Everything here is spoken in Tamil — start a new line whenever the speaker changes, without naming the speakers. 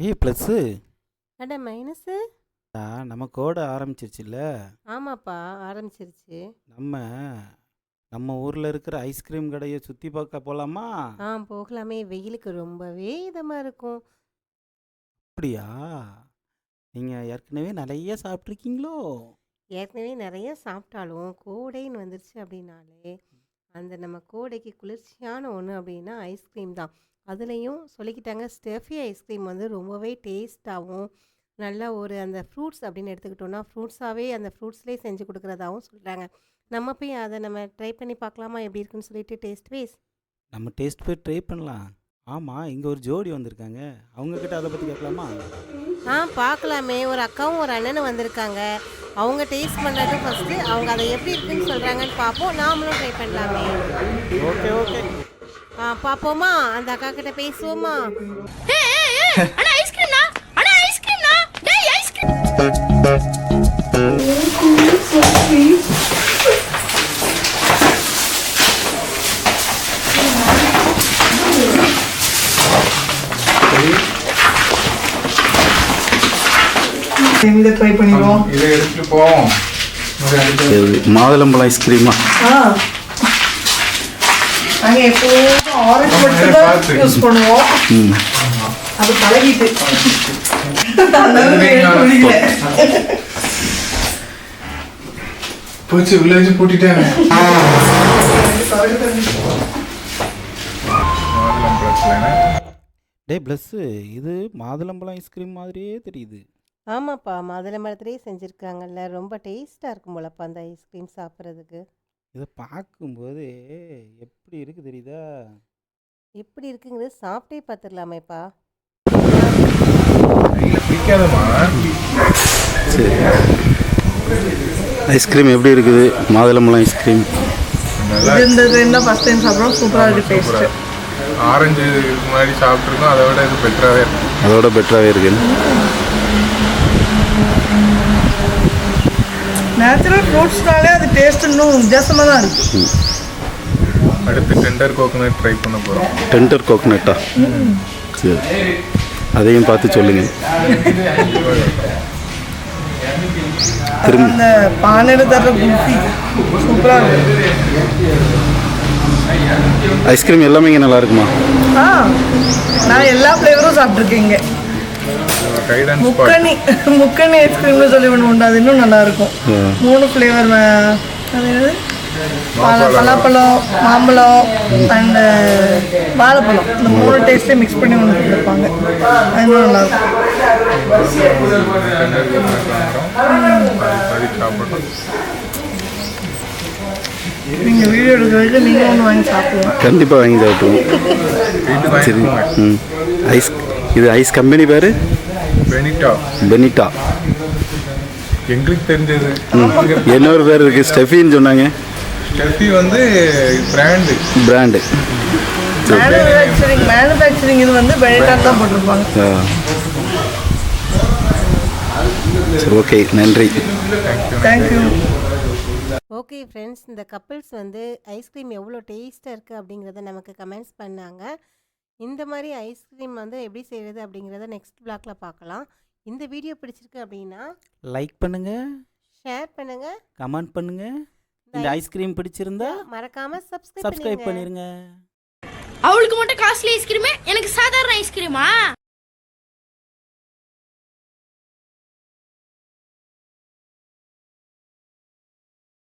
ஏய் ப்ளஸ்ஸு
அட மைனஸு
நம்ம கோடை ஆரம்பிச்சிருச்சுல்ல?
ஆமாப்பா ஆரம்பிச்சிருச்சு.
நம்ம நம்ம ஊரில் இருக்கிற ஐஸ்கிரீம் கடையை சுற்றி பார்க்க போகலாமா
ஆ போகலாமே. வெயிலுக்கு ரொம்பவே இதமாக இருக்கும்.
அப்படியா? நீங்கள் ஏற்கனவே நிறைய சாப்பிட்ருக்கீங்களோ
ஏற்கனவே நிறைய சாப்பிட்டாலும் கோடைன்னு வந்துருச்சு அப்படின்னாலே அந்த நம்ம கோடைக்கு குளிர்ச்சியான ஒன்று அப்படின்னா ஐஸ்கிரீம் தான். அதுலேயும் சொல்லிக்கிட்டாங்க ஸ்டெஃபி ஐஸ்கிரீம் வந்து ரொம்பவே டேஸ்ட்டாகவும் நல்லா ஒரு அந்த ஃப்ரூட்ஸ் அப்படின்னு எடுத்துக்கிட்டோம்னா ஃப்ரூட்ஸாகவே அந்த ஃப்ரூட்ஸ்லேயே செஞ்சு கொடுக்குறதாகவும் சொல்கிறாங்க நம்ம போய் அதை நம்ம ட்ரை பண்ணி பார்க்கலாமா? எப்படி இருக்குன்னு சொல்லிட்டு டேஸ்ட் வைஸ்
நம்ம டேஸ்ட் போய் ட்ரை பண்ணலாம். ஆமாம் இங்கே ஒரு ஜோடி வந்திருக்காங்க. அவங்கக்கிட்ட அதை பற்றி கேட்கலாமா?
ஆ பார்க்கலாமே. ஒரு அக்காவும் ஒரு அண்ணனும் வந்திருக்காங்க. அவங்க டேஸ்ட் பண்ணுறது ஃபஸ்ட்டு அவங்க அதை எப்படி இருக்குன்னு சொல்கிறாங்கன்னு பார்ப்போம். நாமளும் ட்ரை பண்ணலாமே.
Okay okay.
ஆ பார்ப்போமா? அந்த அக்கா கிட்ட பேசுவோமா?
அண்ணா ஐஸ்கிரீம்
இதை ட்ரை பண்ணிடுவோம்
இதை எடுத்துட்டு போவோம்.
மாதுளம்பழம் ஐஸ்கிரீமா
ஆ? நாங்கள் எப்போதும் ஆரஞ்சு மட்டும். தான் யூஸ் பண்ணுவோம். அது பழகிட்டு.
போச்சு வில்லேஜ் பூட்டிட்டாங்க
டேய் ப்ளஸ்ஸு இது மாதுளம்பழம் ஐஸ்கிரீம் மாதிரியே தெரியுது.
ஆமாப்பா. மாதுளை மரத்துலேயே செஞ்சுருக்காங்கல்ல. ரொம்ப டேஸ்ட்டாக இருக்கும் போலப்பா அந்த ஐஸ்கிரீம் சாப்பிட்றதுக்கு.
இதை பார்க்கும்போது எப்படி இருக்கு தெரியுதா?
எப்படி இருக்குங்கிறது சாப்பிட்டே பார்த்துடலாமேப்பா
சரி. ஐஸ்கிரீம் எப்படி இருக்குது? மாதுளம்பழம் ஐஸ்கிரீம்.
இந்த இது என்ன ஃபர்ஸ்ட் டைம் சாப்பிட்றோம். சூப்பராக இருக்கு டேஸ்ட்டு
ஆரஞ்சு இதுக்கு முன்னாடி சாப்பிட்ருக்கோம் அதை விட இது பெட்டராகவே இருக்கும்
அதோட பெட்டராகவே இருக்கு.
நேச்சுரல் ஃப்ரூட்ஸ்னாலே அது டேஸ்ட் இன்னும் வித்தியாசமாக தான் இருக்கு.
அடுத்து டெண்டர் கோகோனட் ட்ரை பண்ண போகிறோம்
டெண்டர் கோகனட்டா சரி. அதையும் பார்த்து சொல்லுங்கள் திரும்ப.
அந்த பானையில் தர்ற குல்ஃபி சூப்பராக
ஐஸ்கிரீம் எல்லாமே இங்கே நல்லா இருக்குமா?
ஆ நான் எல்லா ஃப்ளேவரும் சாப்பிட்ருக்கேன் இங்கே. முக்கணி முக்கணி ஐஸ்கிரீம்னு சொல்லி ஒன்று உண்டு. அது இன்னும் நல்லா இருக்கும்
ஆ.
மூணு ஃப்ளேவர் அது பலாப்பழம் மாம்பழம் அண்டு வாழைப்பழம். இந்த மூணு டேஸ்ட்டே மிக்ஸ் பண்ணி ஒன்று கொடுத்துருப்பாங்க அது நல்லா இருக்கும் நீங்கள் வீடியோ எடுக்கிறதுக்கு நீங்கள் ஒன்று வாங்கி சாப்பிடுவோம்
கண்டிப்பாக வாங்கி சாப்பிடுவோம். சரி. ம். ஐஸ் இது ஐஸ் கம்பெனி பேர்?
பெனிட்டா
பெனிட்டா
எங்களுக்கு தெரிஞ்சது.
இன்னொரு பேர் இருக்குது ஸ்டெஃபின்னு சொன்னாங்க.
ஸ்டெஃபி வந்து பிராண்டு.
பிராண்டு.
மேனுஃபேக்சரிங் மேனுஃபேக்சரிங் இது வந்து பெனிட்டான் தான் போட்டிருப்பாங்க.
சரி ஓகே. நன்றி.
தேங்க்யூ
ஓகே ஃப்ரெண்ட்ஸ் இந்த கப்பிள்ஸ் வந்து ஐஸ்கிரீம் எவ்வளோ டேஸ்ட்டாக இருக்குது அப்படிங்கிறத நமக்கு கமெண்ட்ஸ் பண்ணாங்க. இந்த மாதிரி ஐஸ்கிரீம் வந்து எப்படி செய்கிறது அப்படிங்கிறத நெக்ஸ்ட் பிளாக்ல பார்க்கலாம் இந்த வீடியோ பிடிச்சிருக்கு அப்படின்னா
லைக் பண்ணுங்க.
ஷேர் பண்ணுங்கள்
கமெண்ட் பண்ணுங்க. இந்த ஐஸ்கிரீம் பிடிச்சிருந்தா
மறக்காமல் சப்ஸ்கிரைப்
சப்ஸ்கிரைப்
பண்ணிடுங்க
பண்ணிருங்க.
அவளுக்கு மட்டும் காஸ்ட்லி ஐஸ்கிரீமே எனக்கு சாதாரண ஐஸ்கிரீமா